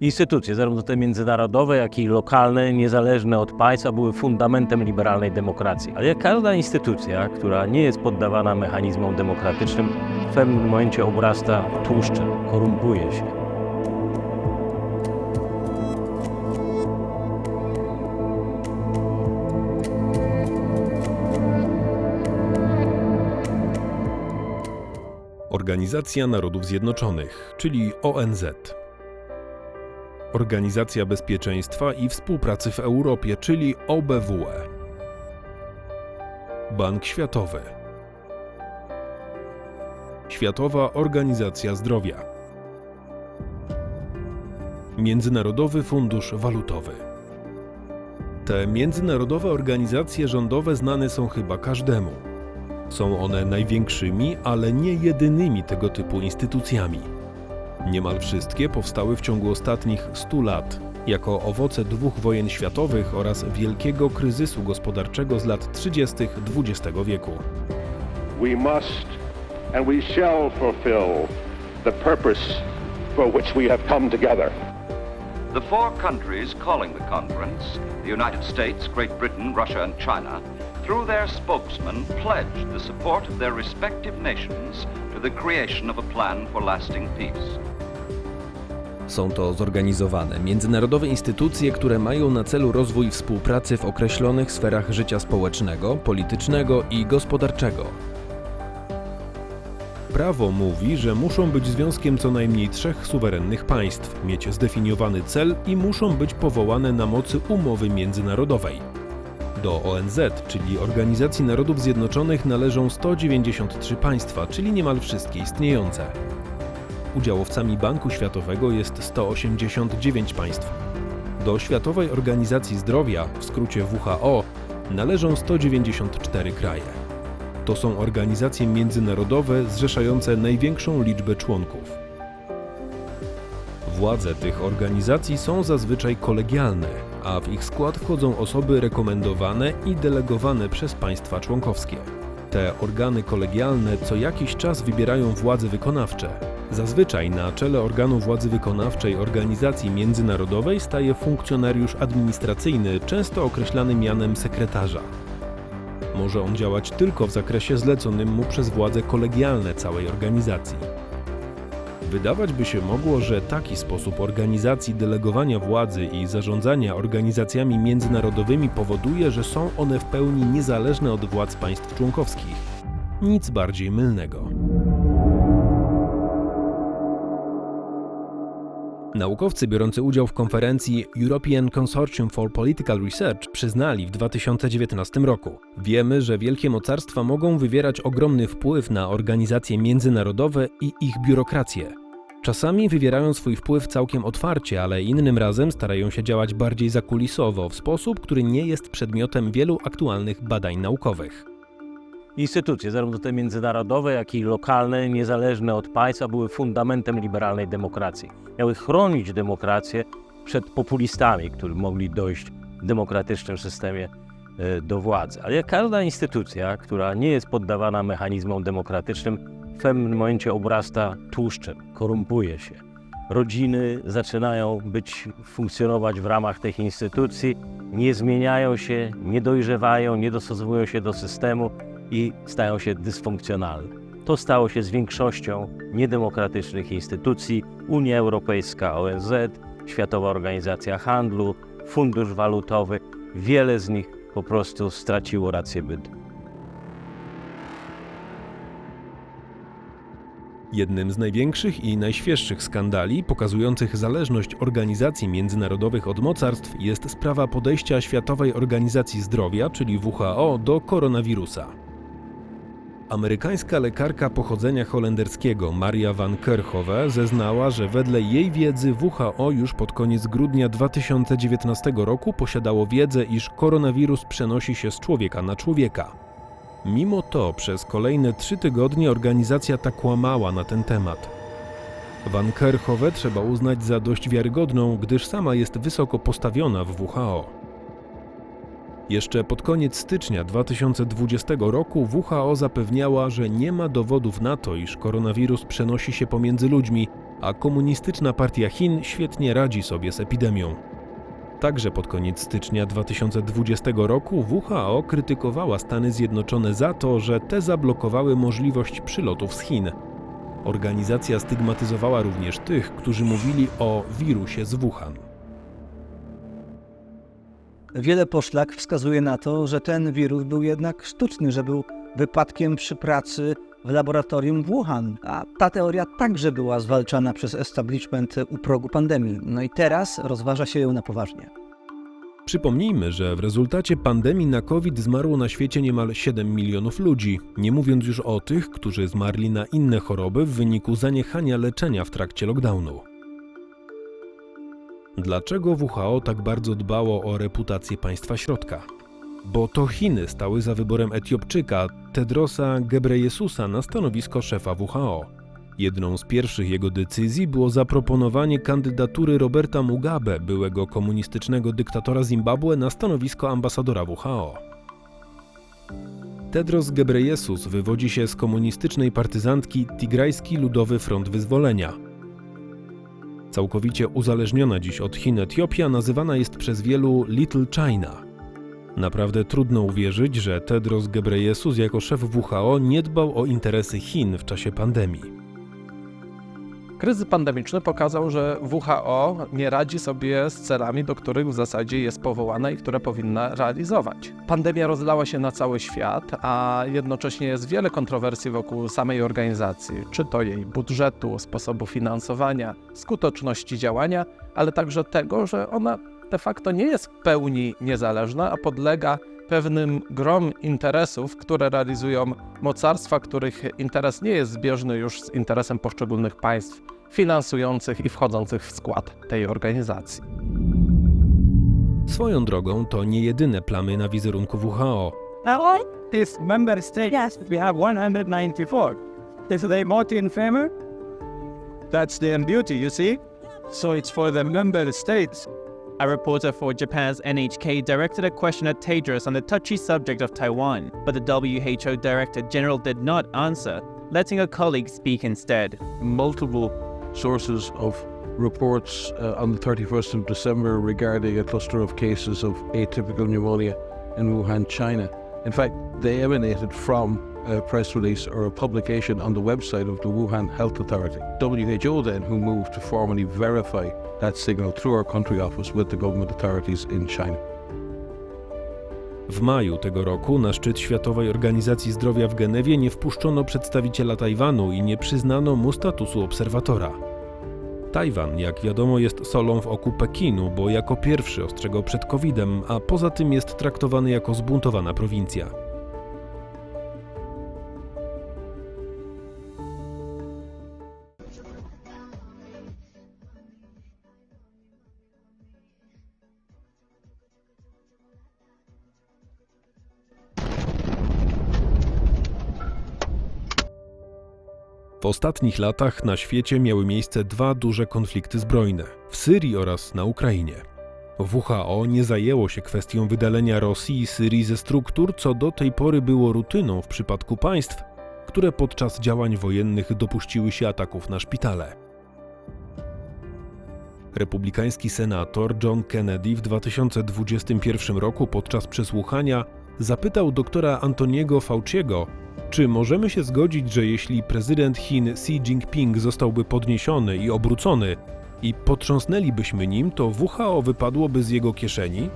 Instytucje, zarówno te międzynarodowe, jak i lokalne, niezależne od państwa, były fundamentem liberalnej demokracji. Ale jak każda instytucja, która nie jest poddawana mechanizmom demokratycznym, w pewnym momencie obrasta tłuszczem, korumpuje się. Organizacja Narodów Zjednoczonych, czyli ONZ. Organizacja Bezpieczeństwa i Współpracy w Europie, czyli OBWE. Bank Światowy. Światowa Organizacja Zdrowia. Międzynarodowy Fundusz Walutowy. Te międzynarodowe organizacje rządowe znane są chyba każdemu. Są one największymi, ale nie jedynymi tego typu instytucjami. Niemal wszystkie powstały w ciągu ostatnich 100 lat, jako owoce dwóch wojen światowych oraz wielkiego kryzysu gospodarczego z lat 30. XX wieku. we must and we shall fulfill the purpose for which we have come together. The four countries calling the conference, the United States, Great Britain, Russia, and China, through their spokesmen pledged the support of their respective nations to the creation of a plan for lasting peace. Są to zorganizowane międzynarodowe instytucje, które mają na celu rozwój współpracy w określonych sferach życia społecznego, politycznego i gospodarczego. Prawo mówi, że muszą być związkiem co najmniej trzech suwerennych państw, mieć zdefiniowany cel i muszą być powołane na mocy umowy międzynarodowej. Do ONZ, czyli Organizacji Narodów Zjednoczonych, należą 193 państwa, czyli niemal wszystkie istniejące. Udziałowcami Banku Światowego jest 189 państw. Do Światowej Organizacji Zdrowia, w skrócie WHO, należą 194 kraje. To są organizacje międzynarodowe zrzeszające największą liczbę członków. Władze tych organizacji są zazwyczaj kolegialne, a w ich skład wchodzą osoby rekomendowane i delegowane przez państwa członkowskie. Te organy kolegialne co jakiś czas wybierają władze wykonawcze. Zazwyczaj na czele organu władzy wykonawczej organizacji międzynarodowej staje funkcjonariusz administracyjny, często określany mianem sekretarza. Może on działać tylko w zakresie zleconym mu przez władze kolegialne całej organizacji. Wydawać by się mogło, że taki sposób organizacji delegowania władzy i zarządzania organizacjami międzynarodowymi powoduje, że są one w pełni niezależne od władz państw członkowskich. Nic bardziej mylnego. Naukowcy biorący udział w konferencji European Consortium for Political Research przyznali w 2019 roku: Wiemy, że wielkie mocarstwa mogą wywierać ogromny wpływ na organizacje międzynarodowe i ich biurokrację. Czasami wywierają swój wpływ całkiem otwarcie, ale innym razem starają się działać bardziej zakulisowo, w sposób, który nie jest przedmiotem wielu aktualnych badań naukowych. Instytucje, zarówno te międzynarodowe, jak i lokalne, niezależne od państwa, były fundamentem liberalnej demokracji. Miały chronić demokrację przed populistami, którzy mogli dojść w demokratycznym systemie e, do władzy. Ale jak każda instytucja, która nie jest poddawana mechanizmom demokratycznym, w pewnym momencie obrasta tłuszczem, korumpuje się. Rodziny zaczynają być, funkcjonować w ramach tych instytucji, nie zmieniają się, nie dojrzewają, nie dostosowują się do systemu i stają się dysfunkcjonalne. To stało się z większością niedemokratycznych instytucji Unia Europejska, ONZ, Światowa Organizacja Handlu, Fundusz Walutowy. Wiele z nich po prostu straciło rację bytu. Jednym z największych i najświeższych skandali pokazujących zależność organizacji międzynarodowych od mocarstw jest sprawa podejścia Światowej Organizacji Zdrowia, czyli WHO, do koronawirusa. Amerykańska lekarka pochodzenia holenderskiego Maria van Kerkhove zeznała, że wedle jej wiedzy WHO już pod koniec grudnia 2019 roku posiadało wiedzę, iż koronawirus przenosi się z człowieka na człowieka. Mimo to przez kolejne trzy tygodnie organizacja ta kłamała na ten temat. Van Kerkhove trzeba uznać za dość wiarygodną, gdyż sama jest wysoko postawiona w WHO. Jeszcze pod koniec stycznia 2020 roku WHO zapewniała, że nie ma dowodów na to, iż koronawirus przenosi się pomiędzy ludźmi, a komunistyczna partia Chin świetnie radzi sobie z epidemią. Także pod koniec stycznia 2020 roku WHO krytykowała Stany Zjednoczone za to, że te zablokowały możliwość przylotów z Chin. Organizacja stygmatyzowała również tych, którzy mówili o wirusie z Wuhan. Wiele poszlak wskazuje na to, że ten wirus był jednak sztuczny, że był wypadkiem przy pracy w laboratorium w Wuhan. A ta teoria także była zwalczana przez establishment u progu pandemii. No i teraz rozważa się ją na poważnie. Przypomnijmy, że w rezultacie pandemii na COVID zmarło na świecie niemal 7 milionów ludzi, nie mówiąc już o tych, którzy zmarli na inne choroby w wyniku zaniechania leczenia w trakcie lockdownu. Dlaczego WHO tak bardzo dbało o reputację państwa środka? Bo to Chiny stały za wyborem Etiopczyka Tedrosa Gebreyesusa na stanowisko szefa WHO. Jedną z pierwszych jego decyzji było zaproponowanie kandydatury Roberta Mugabe, byłego komunistycznego dyktatora Zimbabwe, na stanowisko ambasadora WHO. Tedros Gebreyesus wywodzi się z komunistycznej partyzantki Tigrajski Ludowy Front Wyzwolenia. Całkowicie uzależniona dziś od Chin Etiopia nazywana jest przez wielu Little China. Naprawdę trudno uwierzyć, że Tedros Gebreyesus jako szef WHO nie dbał o interesy Chin w czasie pandemii. Kryzys pandemiczny pokazał, że WHO nie radzi sobie z celami, do których w zasadzie jest powołana i które powinna realizować. Pandemia rozlała się na cały świat, a jednocześnie jest wiele kontrowersji wokół samej organizacji, czy to jej budżetu, sposobu finansowania, skuteczności działania, ale także tego, że ona de facto nie jest w pełni niezależna, a podlega pewnym grom interesów, które realizują mocarstwa, których interes nie jest zbieżny już z interesem poszczególnych państw finansujących i wchodzących w skład tej organizacji. Swoją drogą to nie jedyne plamy na wizerunku WHO. Now, this member states, we have 194. Is they multi in favor? That's their duty, you see? So it's for the member states. A reporter for Japan's NHK directed a question at Tedros on the touchy subject of Taiwan, but the WHO Director General did not answer, letting a colleague speak instead. multiple sources of reports uh, on the 31st of December regarding a cluster of cases of atypical pneumonia in Wuhan, China. In fact, they emanated from a press release or a publication on the website of the Wuhan Health Authority. WHO then, who moved to formally verify that signal through our country office with the government authorities in China. W maju tego roku na szczyt Światowej Organizacji Zdrowia w Genewie nie wpuszczono przedstawiciela Tajwanu i nie przyznano mu statusu obserwatora. Tajwan, jak wiadomo, jest solą w oku Pekinu, bo jako pierwszy ostrzegał przed COVID-em, a poza tym jest traktowany jako zbuntowana prowincja. W ostatnich latach na świecie miały miejsce dwa duże konflikty zbrojne w Syrii oraz na Ukrainie. WHO nie zajęło się kwestią wydalenia Rosji i Syrii ze struktur, co do tej pory było rutyną w przypadku państw, które podczas działań wojennych dopuściły się ataków na szpitale. Republikański senator John Kennedy w 2021 roku podczas przesłuchania zapytał doktora Antoniego Fauciego, czy możemy się zgodzić, że jeśli prezydent Chin Xi Jinping zostałby podniesiony i obrócony i potrząsnęlibyśmy nim, to WHO wypadłoby z jego kieszeni?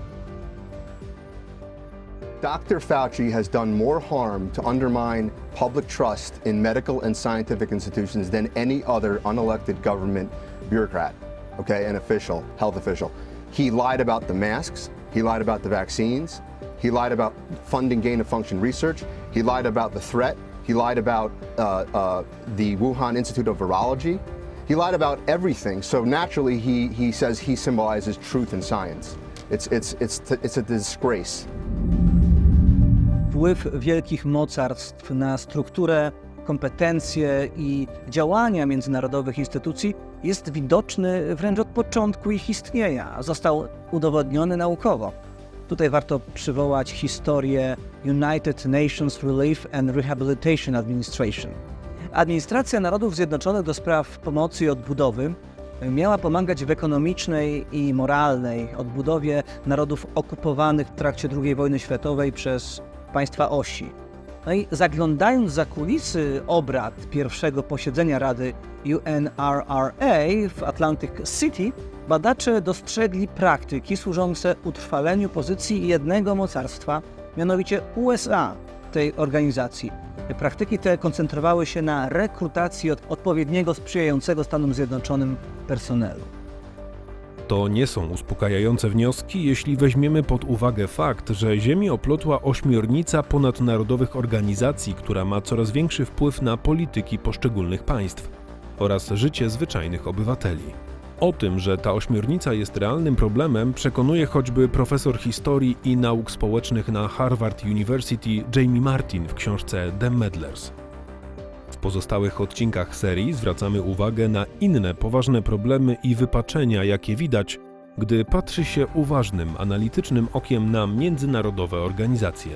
Dr. Fauci has done more harm to undermine public trust in medical and scientific institutions than any other unelected government bureaucrat, okay, an official, health official. He lied about the masks, he lied about the vaccines, he lied about funding gain of function research, he lied about the threat, he lied about uh, uh, the Wuhan Institute of Virology, he lied about everything. So naturally, he, he says he symbolizes truth and science. It's, it's, it's, it's a disgrace. Wpływ wielkich mocarstw na strukturę, kompetencje i działania międzynarodowych instytucji jest widoczny wręcz od początku ich istnienia. Został udowodniony naukowo. Tutaj warto przywołać historię United Nations Relief and Rehabilitation Administration. Administracja Narodów Zjednoczonych do spraw pomocy i odbudowy miała pomagać w ekonomicznej i moralnej odbudowie narodów okupowanych w trakcie II wojny światowej przez państwa osi. No i zaglądając za kulisy obrad pierwszego posiedzenia Rady UNRRA w Atlantic City, badacze dostrzegli praktyki służące utrwaleniu pozycji jednego mocarstwa, mianowicie USA tej organizacji. Praktyki te koncentrowały się na rekrutacji od odpowiedniego sprzyjającego Stanom Zjednoczonym personelu. To nie są uspokajające wnioski, jeśli weźmiemy pod uwagę fakt, że Ziemi oplotła ośmiornica ponadnarodowych organizacji, która ma coraz większy wpływ na polityki poszczególnych państw oraz życie zwyczajnych obywateli. O tym, że ta ośmiornica jest realnym problemem, przekonuje choćby profesor historii i nauk społecznych na Harvard University Jamie Martin w książce The Meddlers. W pozostałych odcinkach serii zwracamy uwagę na inne poważne problemy i wypaczenia, jakie widać, gdy patrzy się uważnym, analitycznym okiem na międzynarodowe organizacje.